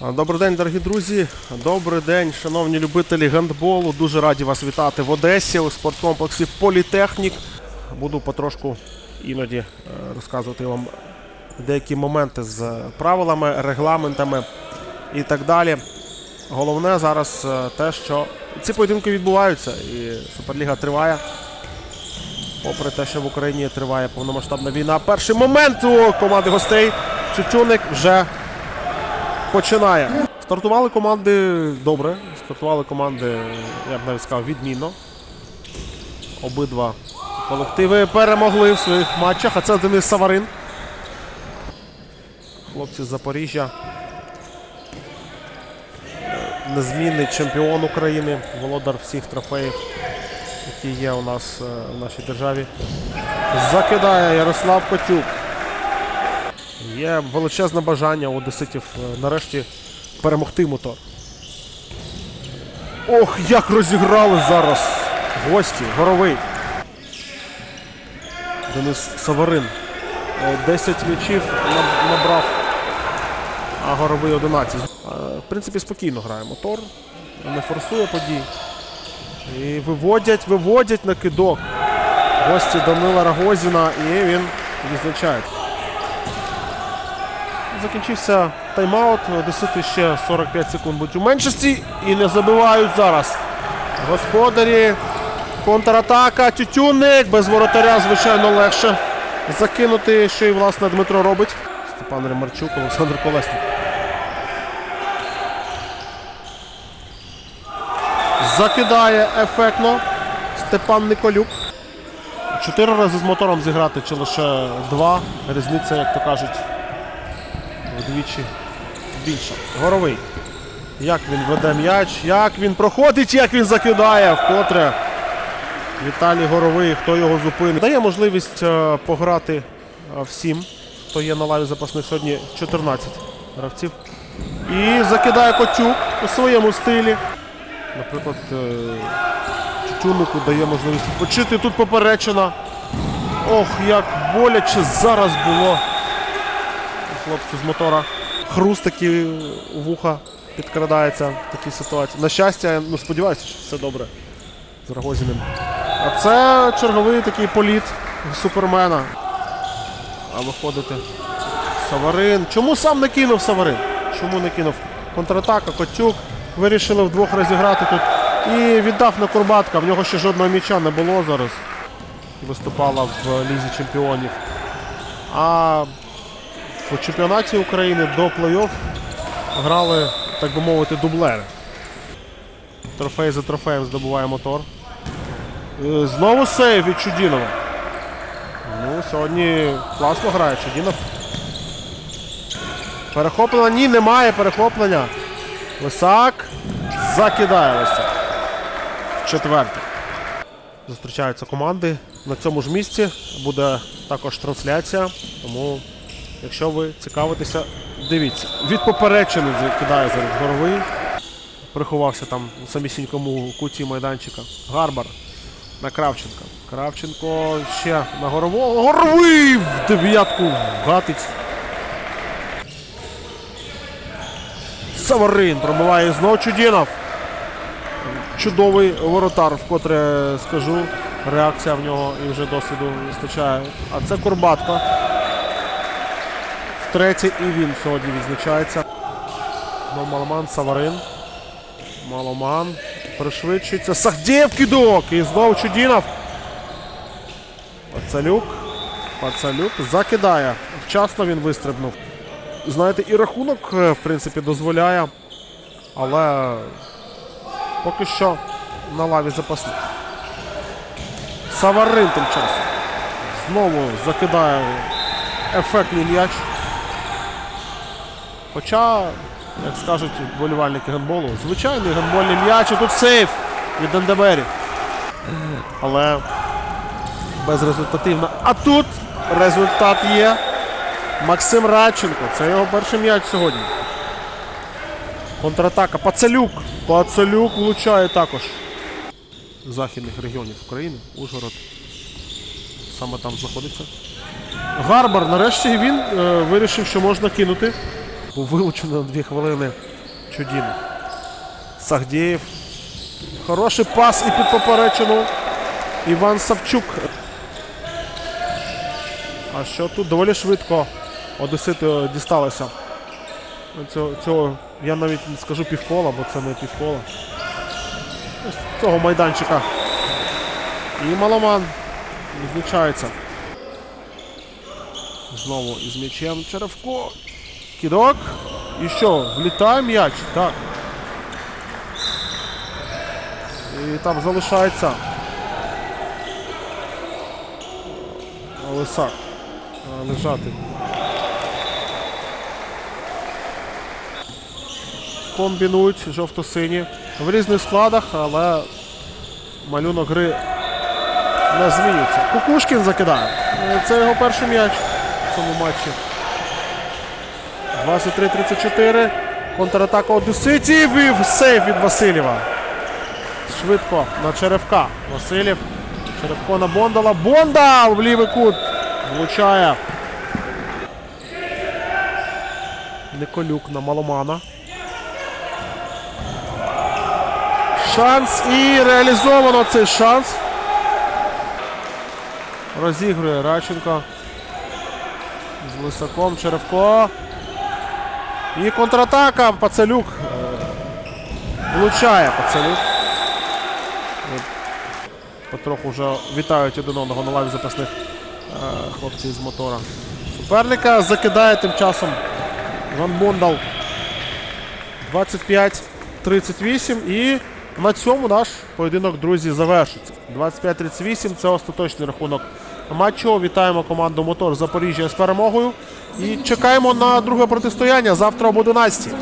Добрий день, дорогі друзі. Добрий день, шановні любителі гандболу. Дуже раді вас вітати в Одесі у спорткомплексі Політехнік. Буду потрошку іноді е, розказувати вам деякі моменти з правилами, регламентами і так далі. Головне зараз е, те, що ці поєдинки відбуваються, і Суперліга триває. Попри те, що в Україні триває повномасштабна війна. Перший момент у команди гостей Чучуник вже починає. Стартували команди добре. Стартували команди, я б навіть сказав, відмінно. Обидва колективи перемогли в своїх матчах. А це Денис Саварин. Хлопці з Запоріжжя. Незмінний чемпіон України, володар всіх трофеїв, які є у нас е, в нашій державі. Закидає Ярослав Котюк. Є величезне бажання у одеситів е, нарешті перемогти мотор. Ох, як розіграли зараз гості, горовий. Денис Саварин. Е, 10 м'ячів набрав, а горовий 11. Е, В принципі, спокійно грає мотор, не форсує подій. І виводять, виводять на кидок. Гості Данила Рагозіна, і він відзначає. Закінчився тайм-аут. Одесити ще 45 секунд будуть у меншості і не забивають зараз. Господарі. Контратака. Тютюник. Без воротаря, звичайно, легше закинути, що і власне Дмитро робить. Степан Ремарчук, Олександр Колесник. Закидає ефектно Степан Николюк. Чотири рази з мотором зіграти чи лише два. Різниця, як то кажуть, вдвічі більша. Горовий. Як він веде м'яч, як він проходить, як він закидає вкотре. Віталій Горовий, хто його зупинить. Дає можливість е, пограти е, всім, хто є на лаві запасних сьогодні 14 гравців. І закидає Котюк у своєму стилі. Наприклад, е, Чучунику дає можливість почити. Тут поперечина. Ох, як боляче зараз було хлопцю з мотора. Хруст такий у вуха підкрадається в такій ситуації. На щастя, ну, сподіваюся, що все добре з Рогозіним. А це черговий такий політ супермена. А виходити. Саварин. Чому сам не кинув Саварин? Чому не кинув? Контратака, Котюк. Вирішили вдвох розіграти тут. І віддав на Курбатка. В нього ще жодного м'яча не було зараз. Виступала в Лізі чемпіонів. А в чемпіонаті України до плей-офф грали, так би мовити, дублери. Трофей за трофеєм здобуває мотор. Е, Знову сейв від Чудінова. Ну, сьогодні класно грає Чудінов. Перехоплення. Ні, немає перехоплення. Лисак закидає Лисак. Четвертий. Зустрічаються команди на цьому ж місці. Буде також трансляція. Тому, якщо ви цікавитеся, дивіться. Від поперечини закидає зараз горовий. Приховався там у самісінькому куті майданчика. Гарбар на Кравченка. Кравченко ще на горового. Горовий в дев'ятку гатить. Саварин пробиває знов Чудінов. Чудовий воротар, вкотре скажу. Реакція в нього і вже досвіду вистачає. А це Курбатко. Втретє і він сьогодні відзначається. Ну, Маломан Саварин. Маломан. Пришвидшується. Сахдєв кидок. І знову Чудінов. Пацалюк. Пацалюк закидає. Вчасно він вистрибнув. Знаєте, і рахунок, е, в принципі, дозволяє. Але поки що на лаві запасних. Саварин тим часом. Знову закидає ефектний м'яч. Хоча, як скажуть вболівальники гандболу, звичайний гандбольний м'яч, і тут сейф від Дендебері. Але безрезультативно. А тут результат є. Максим Радченко. Це його перший м'яч сьогодні. Контратака. Пацалюк. Пацалюк влучає також. Західних регіонів України. Ужгород. Саме там знаходиться. Гарбар. Нарешті він е, вирішив, що можна кинути. Був вилучений на дві хвилини Чудін. Сагдєєв. Хороший пас і під поперечину. Іван Савчук. А що тут доволі швидко Одесити дісталося. Цього, цього я навіть не скажу півкола, бо це не півкола. Цього майданчика. І Маломан відзначається. Знову із м'ячем Черевко. Кідок. І що? Влітає м'яч? Так. І там залишається. Лисак. А, Лежати. Комбінують жовто-сині. В різних складах, але малюнок гри не змінюється. Кукушкін закидає. Е, Це його перший м'яч в цьому матчі. 23-34. Контратака Одеситів і сейф від Васильєва. Швидко на Черевка. Васильєв. Черевко на Бондала. Бондал в лівий кут. Влучає. Николюк на Маломана. Шанс і реалізовано цей шанс. Розігрує Радченко. З Лисаком Черевко. І контратака. Пацелюк. е, Влучає Пацелюк. От Потроху вже вітають один одного на лаві запасних е, хлопців з мотора. Суперника закидає тим часом Ван Бондал 25-38 і на цьому наш поєдинок, друзі, завершиться. 25-38 це остаточний рахунок матчу. Вітаємо команду Мотор Запоріжжя з перемогою. І чекаємо на друге протистояння завтра об 11.